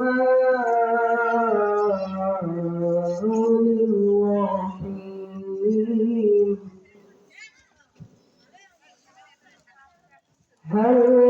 الرحمن الرحيم هل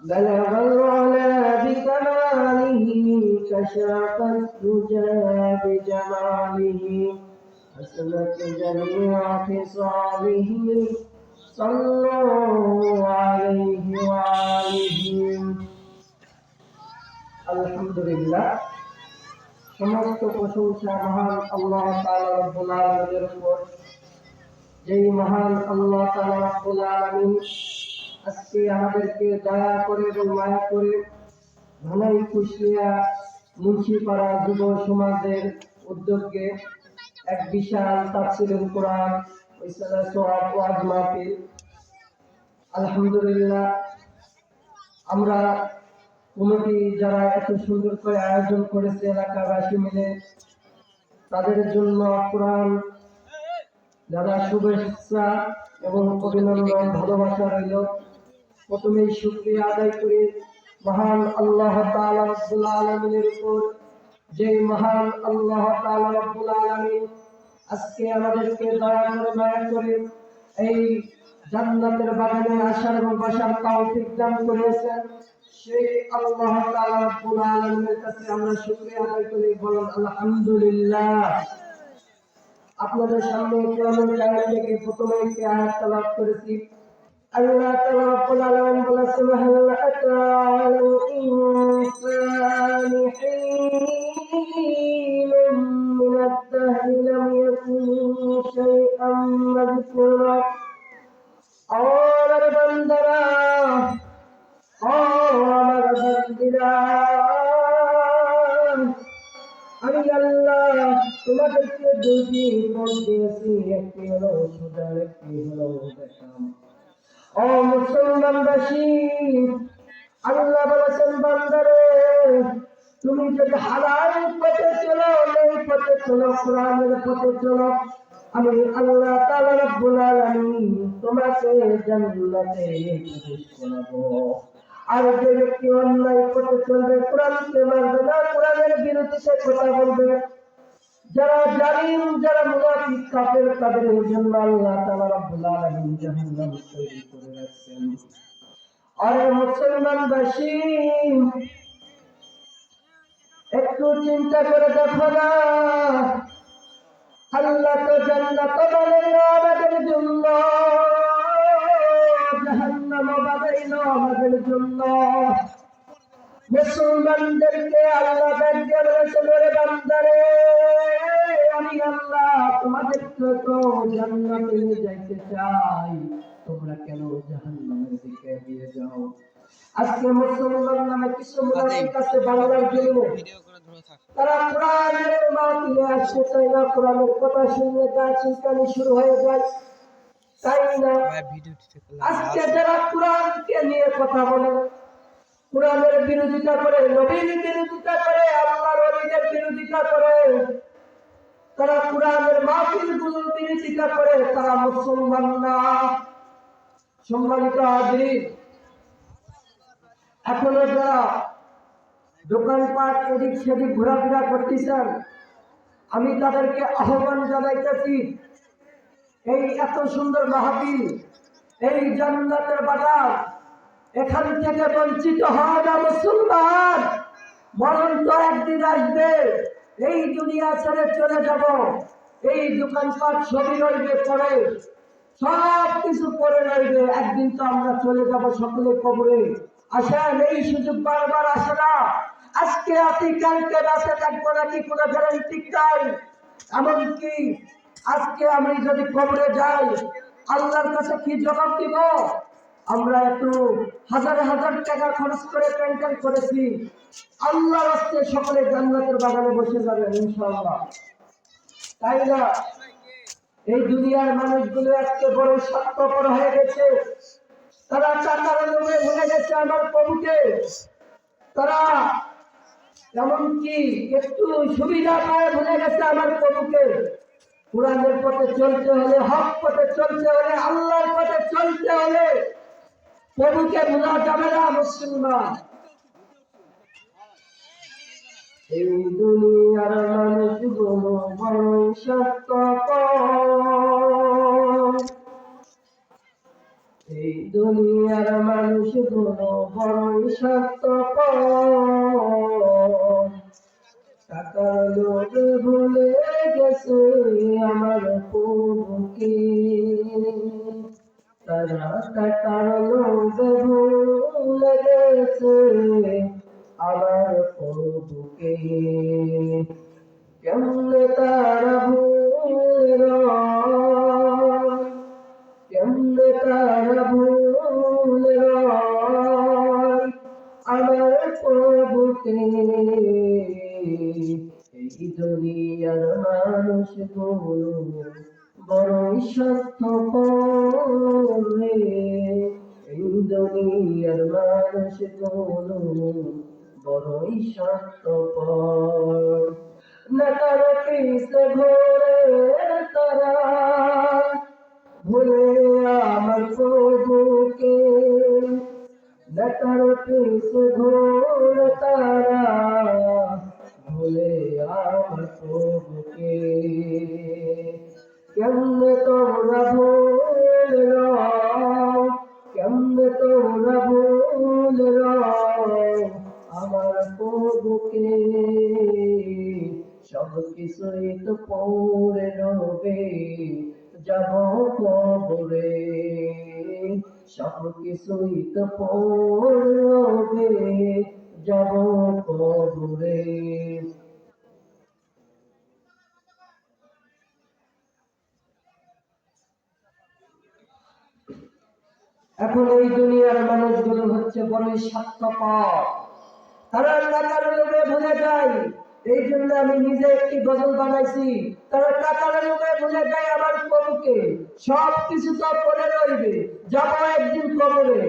بلغ العلا بكماله كشاف الدجى بجماله حسنت جميع خصاله صلوا عليه وآله الحمد لله সমস্ত প্রশংসা মহান আল্লাহ তাআলা রব্বুল আলামিনের উপর যেই মহান আল্লাহ তাআলা রব্বুল আলামিন আজকে আমাদেরকে দয়া করে এবং মায়া করে ভালাই কুশিয়া মুন্সিপাড়া যুব সমাজের উদ্যোগে এক বিশাল তাফসিরুল কোরআন ওয়াজ মাহফিল। আলহামদুলিল্লাহ, আমরা কমিটি যারা এত সুন্দর করে আয়োজন করেছে এলাকাবাসী মিলে, তাদের জন্য কোরআন যারা শুভেচ্ছা এবং অভিনন্দন, ভালোবাসা রইল। প্রথমেই শুক্রিয়া আদায় করি। মহান আল্লাহ তাআলা রব্বুল আলামিনের উপর। যে মহান আল্লাহ তাআলা রব্বুল আলামিন আজকে আমাদেরকে দয়া করে মায়া করে এই জান্নাতের বাগানে আসার এবং বসার তৌফিক দান করেছেন সেই আল্লাহ তাআলা রব্বুল আলামিনের কাছে আমরা শুকরিয়া আদায় করি, বলুন আলহামদুলিল্লাহ। আপনাদের সামনে কোরআনুল কারীম থেকে প্রথমে একটি আয়াত তেলাওয়াত করেছি। আল্লাহ রাব্বুল আলামিন বলেছেন হাল আতাল ইনসানি হিলুম মিন আদ-দাহরি লাম ইয়াকুন শাইআম মাযকুরা আমার বান্দারা ও আমার বান্দিরা আমি আল্লাহ তোমাদেরকে দুটি মন দিয়েছি, একটি হলো সুদার একটি হলো দেখাম ও মুসলমানবাসী, আল্লাহ বলেছেন, বান্দারে, তুমি যদি হালাল পথে চলো, এই পথে চলো, কোরআনের পথে চলো, আমি আল্লাহ তাআলা রব্বুল আলামিন তোমাকে জান্নাতে আর যে ব্যক্তি অন্যায় পথে চলবে, কোরআনকে মানবে না, কোরআনের বিরুদ্ধে কথা বলবে। যারা জালিম, যারা মুনাফিক, কাফের, তাদের জন্য আল্লাহ তাআলা রব্বুল আলামিন জাহান্নাম তৈরি করে রাখছেন। আরে মুসলমানবাসী একটু চিন্তা করে দেখো না। আল্লাহ তো জান্নাত বানাইল আমাদের জন্য, জাহান্নাম বানাইল আমাদের জন্য। মুসলমানদেরকে আল্লাহ বান্দারে। আমি আল্লাহ তোমাদেরকে তো জান্নাতে নিয়ে যাইতে চাই। তোমরা কেন জাহান্নামের দিকে দিয়ে যাও? আজকে মুসলমান নামে কিছু মুনাফিক আছে বাংলার জন্য। তারা কোরআনের মাহফিলে আসতে চায় না কোরআনের কথা শুনে গা চিন্তানি শুরু হয়ে যায়। তাই না? আজকে যারা কোরআনকে নিয়ে কথা বলে কোরআনের বিরোধিতা করে নবীর বিরোধিতা করে আল্লাহর বিরোধিতা করে তারা কোরআনের মাহফিলগুলোর বিরোধিতা করে, তারা মুসলমান না। সম্মানিত হাজির, এখনও যারা দোকানপাট এদিক সেদিক ঘোরাফেরা করতেছেন, আমি তাদেরকে আহ্বান জানাইতেছি, এই এত সুন্দর মাহফিল, এই জান্নাতের বাজার, এখান থেকে বঞ্চিত হওয়া মুসলমান মরণ তো একদিন আসবে। এই দুনিয়া ছেড়ে চলে যাব। এই দোকানপাট ছবি রইবে পরে। সব কিছু পরে রইবে। একদিন তো আমরা চলে যাব সকলে কবরে। আসেন, এই সুযোগ বারবার আসে না। আজকে আপনি কালকে বাসে থাকব নাকি কোনো গ্যারান্টি নাই? এমনকি আজকে আমি যদি কবরে যাই, আল্লাহর কাছে কি জবাব দিব? আমরা একটু হাজার হাজার টাকা খরচ করে প্যান্টেল করেছি, আল্লাহর রাস্তে সকলে জান্নাতের বাগানে বসে যাবেন ইনশাআল্লাহ। তাই না? এই দুনিয়ার মানুষগুলো আজকে বড় স্বার্থপর হয়ে গেছে। তারা টাকার লোভে ভুলে গেছে আমার প্রভুকে। তারা এমনকি একটু সুবিধা পায় ভুলে গেছে আমার প্রভুকে। কোরআনের পথে চলতে হলে, হক পথে চলতে হলে, আল্লাহর পথে চলতে হলে প্রভুকে ভুলা যাবে না, মুসলমান। এই দুনিয়ার বড় সত্যপর এই দুনিয়ার মানুষগুলো বড়ই সত্যপর টাকার ভুলে গেছে আমার প্রভুকে। তারা টাকার লোভে ভুলে গেছে আমার প্রভুকে কেমনে তারা ভুল কেমনে তারা ভুল আমার মানুষ বড়ই স্বার্থপর রে এই দুনিয়ার মানুষগুলো বড়ই স্বার্থপর না তারা পিছে ঘোরে তারা, ভুলে আমার প্রভুকে। লতার পিছে ঘোর তারা কেমনে তোমরা ভুল কেমনে তোমরা ভুল আমার প্রভুকে সব কিছুই তো পড়ে রবে যাব কবরে সব কিছুই তো পড়বে যাব কবরে। এখন এই দুনিয়ার মানুষগুলো হচ্ছে বড়ই স্বার্থপর। তারা টাকার লোভে ভুলে যায়। এই জন্য আমি নিজে একটি গজল বানাইছি। তারা টাকার লোভে ভুলে যায় আমার প্রভুকে সব কিছু তো পড়ে রইবে, যাব একদিন কবরে।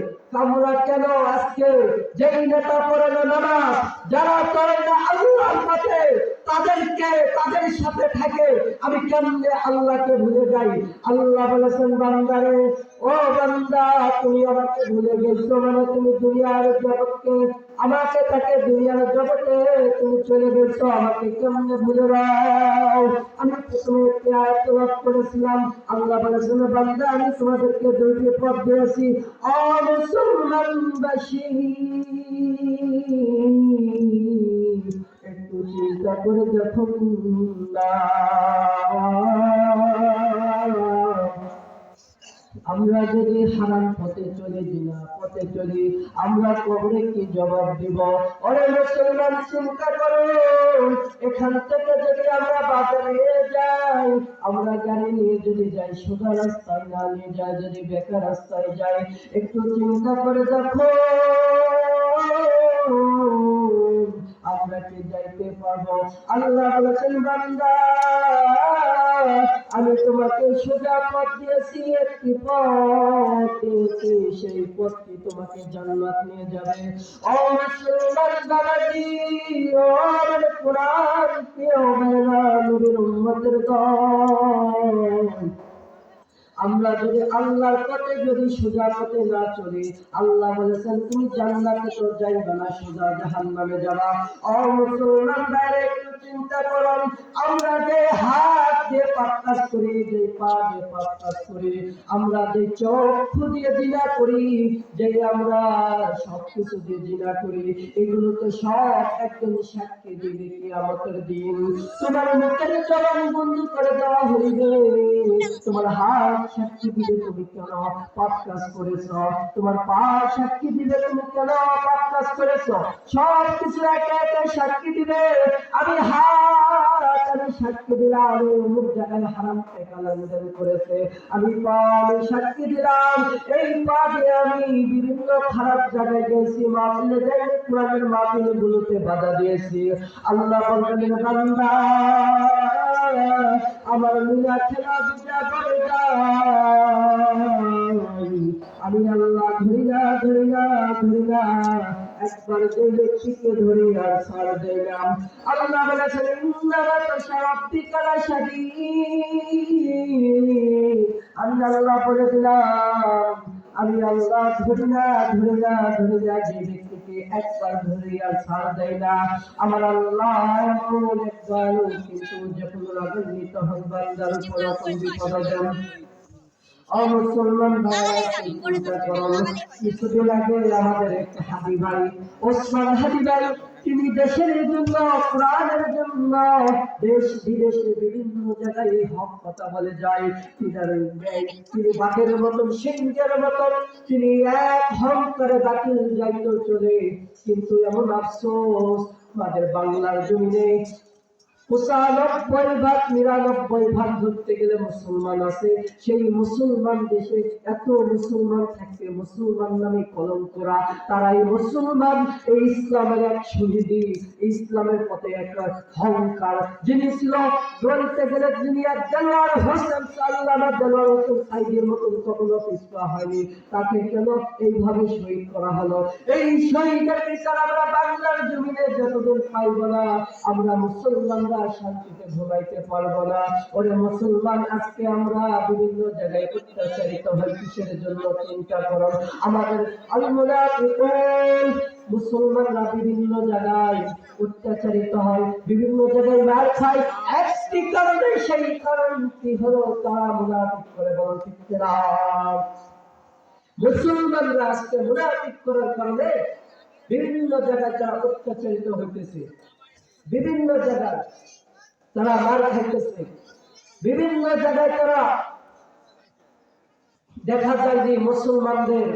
আমরা কেন আজকে? যেই নেতা পড়ে না নামাজ, যারা পড়ে না আল্লাহর পথে তাদেরকে, তাদের সাথে থাকে। আমি কেমনে আল্লাহকে ভুলে যাই? আল্লাহ বলেছেন, বান্দারে, ও বান্দা, তুমি আমাকে ভুলে গেছো মানে তুমি দুনিয়ার জগৎকে, আমাকে তাকে দুনিয়ার জগতে তুমি চলে গেছো, আমাকে কেমনে ভুলে যাও? আমি প্রথমে আয়াত করেছিলাম। আল্লাহ বলেছেন বান্দা, আমি তোমাদেরকে দুইটি পথ দিয়েছি। অমুসলমানবাসী একটু চিন্তা করে যখন আমরা যদি হারাম পথে চলে, জিনা পথে চলি, আমরা কবরে কি জবাব দিব? ওরে মুসলমান, চিন্তা করো। এখান থেকে যদি আমরা বাজারে যাই, আমরা গাড়ি নিয়ে যদি যাই, সোজা রাস্তায় না নিয়ে যাই, যদি বেকার রাস্তায় যাই, একটু চিন্তা করে দেখো। আমরা যাইতে পারব। আল্লাহ বলেছেন, বান্দা, আমি তোমাকে সোজা পথ দিয়েছি, একটি পথ সেই পথটি তোমাকে জান্নাত নিয়ে যাবে। ও মুসলমান বাবাজি, ও আমার কোরআন প্রিয় ভাইরা নবীর উম্মতের দল। আমরা যদি আল্লাহর পথে যদি সোজা পথে না চলি, আল্লাহ বলেছেন, তুমি জান্নাতে তো যাইবে না, সোজা জাহান্নামে যাবা। অমুসলমান একটু চিন্তা করুন, আমরা যে হাত দিয়ে পাক্কাস করি, যে পা দিয়ে পাক্কাস করি, আমরা যে চক্ষু দিয়ে জিনা করি, যে আমরা সব কিছু দিয়ে জিনা করি, এগুলো তো সব একদম সাক্ষী দিবে কিয়ামতের দিন। তোমার মুখের চরণ বন্ধ করে দেওয়া হইবে। তোমার হাত সাক্ষী দিবে তুমি কেন? পাপ কাজ করেছ। তোমার পা সাক্ষী দিবে তুমি কেন? পাপ কাজ করেছ। সব কিছু একে একে সাক্ষী দিবে। আমি হাত আমি সাক্ষী দিলাম আমি অমুক জায়গায় হারাম টাকা করেছে। আমি পা আমি সাক্ষী দিলাম, এই পা দিয়ে আমি বিভিন্ন খারাপ জায়গায় গেছি, মাহফিলে যাই, কোরআনের মাহফিলে গুলোতে বাধা দিয়েছি। আল্লাহ বলবেন বান্দা, আমার মিনা খেলা বুঝা করে আমি আল্লাহ ধরি না ধরি না ধরি না। একবার ব্যক্তিকে ধরি আর ছাড় দিলাম আল্লাহ বলেছেন ইন্নামা তাশাব্বিকালা শাদীদ আমি আল্লাহ বলে দিলাম, আমি আল্লাহ ধরি না ধরি না ধরি না, যে ব্যক্তিকে একবার ধরি আর ছাড় দেয় না। আমার আল্লাহ এমন একবার, কিন্তু যখন রাগান্বিত হয় বান্দার উপর আপন বিপদ অমুসলমান ভাইরা চিন্তা করুন কিছুদিন আগে আমাদের এক হাদি ভাই ওসমান হাদি ভাই তিনি দেশের জন্য প্রাণের জন্য দেশ বিদেশে বিভিন্ন জায়গায় এই হক কথা বলে যায়। তিনি বাঘের মতন সিংহের মতন তিনি এক হম করে বাতিল যাইত চলে। কিন্তু এমন আফসোস আমাদের বাংলার জমিনে ভাগ, নিরানব্বই ভাগ ধরতে গেলে মুসলমান আছে। সেই মুসলমান দেশে এত মুসলমান মুসলমান নামে মুসলমান। এই ইসলামের এক ইসলামের পথে এক অহংকার। যিনি ছিল গেলে যিনি দেলোয়ার হোসেন দেলোয়ার হোসেন সাইদের মতন কখনো হয়নি। তাকে কেন এইভাবে শহীদ করা হলো? এই শহীদের বিচার আমরা বাংলার জমিনে যতদিন পাইব না, আমরা মুসলমানরা শান্তিতে ঘুমাইতে পারব না। ওরে মুসলমান, আজকে আমরা বিভিন্ন জায়গায় অত্যাচারিত হই, কিসের জন্য চিন্তা করো আমাদের মুসলমানরা বিভিন্ন জায়গায় অত্যাচারিত হয়, বিভিন্ন জায়গায় মার খায়। একটি কারণে সেই হলো তারা মুনাফিক করে মুসলমানরা আজকে মুনাফিক করার কারণে বিভিন্ন জায়গায় তারা অত্যাচারিত হইতেছে। বিভিন্ন জায়গায় তারা মার খাইতেছে। বিভিন্ন জায়গায় তারা দেখা যায় যে মুসলমানদের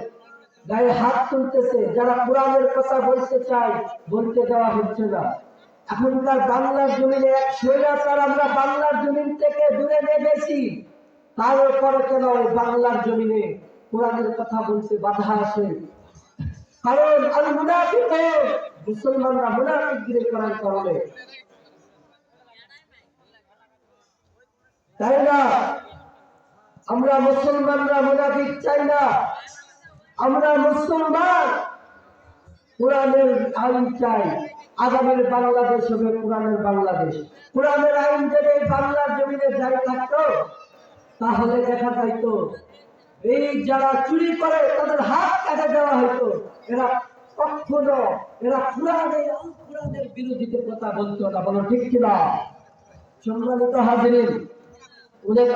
গায়ে হাত তুলতেছে। যারা কোরআনের কথা বলতে চায়, বলতে দেওয়া হচ্ছে না। এখনকার বাংলার জমিনে এক স্বৈরাচার আমরা বাংলার জমিন থেকে দূরে নিয়ে তারপরে কেন ওই বাংলার জমিনে কোরআনের কথা বলতে বাধা আসে? কারণ আল মুসলমানরা মুনাফিকগিরি করার তাই না? আমরা মুসলমানরা মুনাফিক চাই না। আমরা মুসলমান কোরআনের আইন চাই। আগামীর বাংলাদেশ হবে কোরআনের বাংলাদেশ। কোরআনের আইন যদি বাংলার জমিনে যাই থাকতো, তাহলে দেখা যাইতো, এই যারা চুরি করে, তাদের হাত কাটা দেওয়া হতো এরা এরা কথা বলতো না বলো ঠিক সম্মানিত অনেক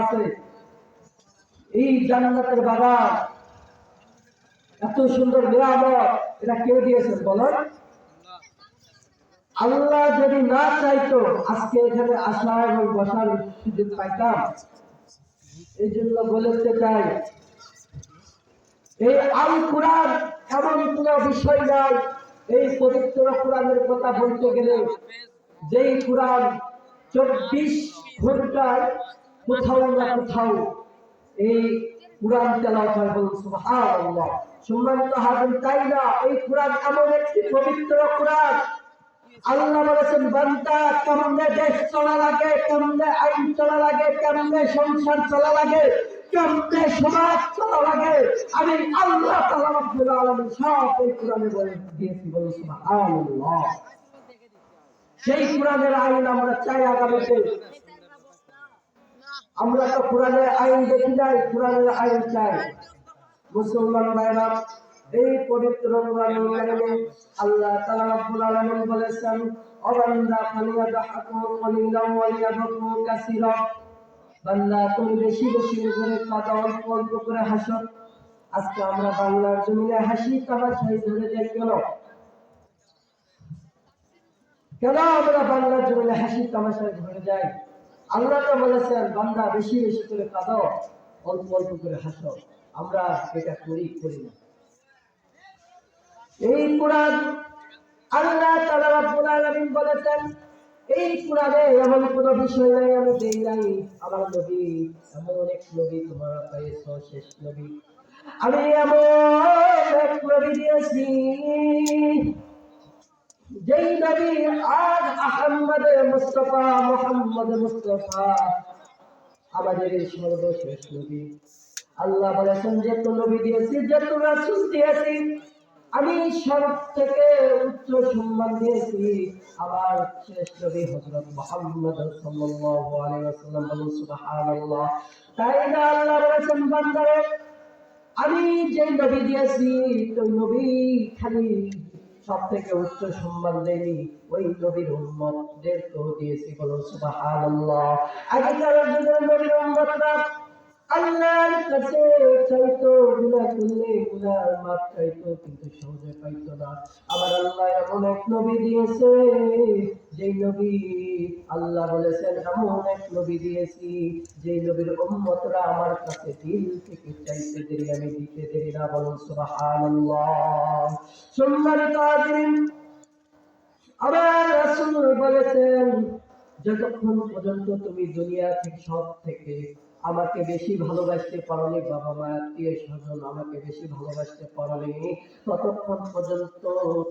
আছে। এই জান্নাতের এত সুন্দর নিরামত এটা কে দিয়েছেন বলেন আল্লাহ যদি না চাইতো, আজকে এখানে আসা এবং বসার সুযোগ পাইতাম। এই জন্য বলতে চাই এই আল কোরআন এমন কোন বিষয় নাই। এই পবিত্র কোরআনের কথা বলতে গেলে যেই কোরআন চব্বিশ ঘন্টায় কোথাও না কোথাও এই কোরআন তেলাওয়াত হয় সুবহানাল্লাহ। সম্মানিত হাজির, তাই না? এই কোরআন এমন একটি পবিত্র কোরআন। আল্লাহ বলেছেন, বান্দা, কেমনে দেশ চলা লাগে, কেমনে আইন চলা লাগে, কেমনে সংসার চলা লাগে? কেমনে সমাজ চলা লাগে। আমি আল্লাহ তাআলা রাব্বুল আলামিন সব এই কোরআনে বলে দিয়েছি বলে সুবহানাল্লাহ। সেই কোরআনের আইন আমরা চাই আগামীতে। আমরা তো কোরআনের আইন দেখি নাই, কোরআনের আইন চাই। মুসলমান ভাইরা, এই পবিত্র আল্লাহ তাআলা রাব্বুল আলামিন বলেছেন, অবান্দা ফালিয়াদহাকু কলিলাম কাসীরা। বান্দা তুমি বেশি বেশি করে কাঁদো অল্প অল্প করে হাসো। আজকে আমরা বাংলার জমিনে হাসি তামাশাই ধরে যাই কেন? কেন আমরা বাংলার জমিনে হাসি তামাশায় ধরে যাই? আল্লাহ তো বলেছেন, বান্দা বেশি বেশি করে কাঁদো, অল্প অল্প করে হাসো। আমরা এটা করি করি না। এই কোরআন আল্লাহ তাআলা রাব্বুল আলামিন বলেছেন এই কোরআনে এমন কোন বিষয় নাই, আমি দেই নাই আমার নবী, এমন অনেক নবী তোমার পেয়েছ শেষ নবী। আমি এমন এক নবী দিয়েছি, যেই নবী আজ আহম্মদ মুস্তফা, মোহাম্মদ মুস্তফা, আমাদের এই সর্বশেষ নবী। আল্লাহ বলেছেন, যে তো নবী দিয়েছি, যে তো রাসূল দিয়েছি আমি সব থেকে উচ্চ সম্মান দিয়েছি আমার মুহাম্মদ সাল্লাল্লাহু আলাইহি ওয়াসাল্লাম সুবহানাল্লাহ। তাই না আল্লাহ বলেছেন, বান্দারে, আমি যে নবী দিয়েছি, ওই নবী খালি সব থেকে উচ্চ সম্মান দেয়নি, ওই নবীর উম্মতদেরকেও দিয়েছি বলো সুবহানাল্লাহ। আগেকার যুগের নবীর উম্মতরা আল্লাহর কাছে চাইতো করলে মাপ চাইতো, কিন্তু সহজে পাইতো না। আল্লাহ এমন এক নবী দিয়েছে, যেই নবী আল্লাহ বলেছেন, এমন এক নবী দিয়েছি, যেই নবীর উম্মতরা আমার কাছে দিল থেকে চাইতে দেরি, আমি দিতে দেরি না। বলুন, সুবহানাল্লাহ। আবার রাসূল বলেছেন, যতক্ষণ পর্যন্ত তুমি দুনিয়া থেকে সব থেকে আমাকে বেশি ভালোবাসতে পারোনি বাবা মা, আত্মীয় স্বজন আমাকে বেশি ভালোবাসতে পারোনি ততক্ষণ পর্যন্ত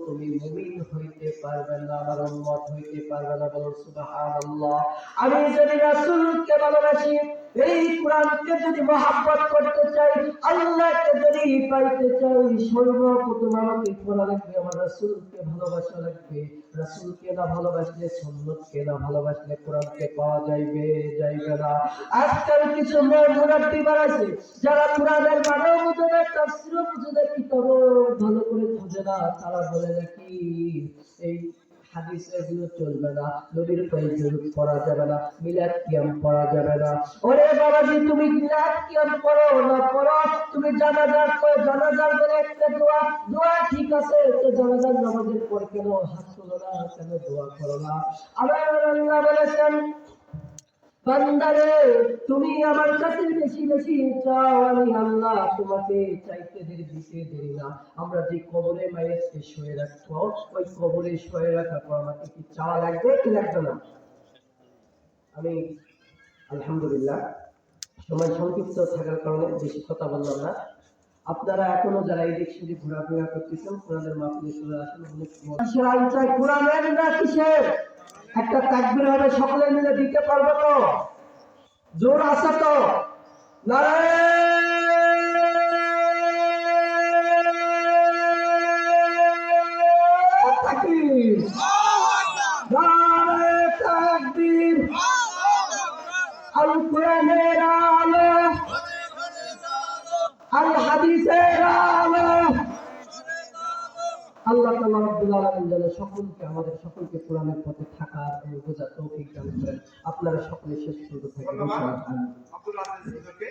তুমি মুমিন হইতে পারবে না, আমার উম্মত হইতে পারবে না। বলুন সুবহানাল্লাহ। আমি যদি রাসূলকে ভালোবাসি এই কোরআনকে যদি মহাব্বত করতে চাই, আল্লাহকে যদি পাইতে চাই, সর্বপ্রথম আমাকে করা লাগবে আমার রাসূলকে ভালোবাসা লাগবে রাসূলকে না ভালোবাসলে সুন্নতকে না ভালোবাসলে কোরআনকে পাওয়া যাইবে যাইবে না। আজকাল কিছু মুরাব্বি আছে, যারা কোরআনের মানেও বুঝে না, তাফসীরও বুঝে না, কিতাবও ভালো করে বুঝে না। তারা বলে নাকি, এই হাদিস এগুলো চলবে না, নবীর পরিচয় পড়া যাবে না, মিলাদ কিয়াম পড়া যাবে না। ওরে বাবাজি, তুমি মিলাদ কিয়াম পড়ো না পড়ো? তুমি জানাজার করে জানাজার করে একটা দোয়া দোয়া ঠিক আছে, তো জানাজার নামাজের পর কেন হাত তোলো না, কেন দোয়া করো না? আল্লাহ বলেছেন বান্দারে, তুমি আমার কাছে বেশি বেশি চাও, আমি আল্লাহ তোমাকে চাইতে দেরি, দিতে দেরি না। আমরা যে কবরে মায়ের শেষ হয়ে রাখব, ওই কবরে শুয়ে রাখার পর আমাকে কি চাওয়া লাগবে কি লাগবে না? আমি, আলহামদুলিল্লাহ, সময় সংক্ষিপ্ত থাকার কারণে বেশি কথা বললাম না। আপনারা এখনও যারা এই সেদিক ঘোরাফেরা করতেছেন কোরআনের মাহফিলে চলে আসেন, অনেক কিসের কোরআনের না কিসের? একটা তাকবির হবে সকলে মিলে দিতে পারব তো? জোর আছে তো? নারায়ণ আল কোরআনের আল্লাহ যেন সকলকে, আমাদের সকলকে কোরআনের পথে থাকা এবং বোঝা তৌফিক দান করেন। আপনারা সকলে শেষ পর্যন্ত হুজুরকে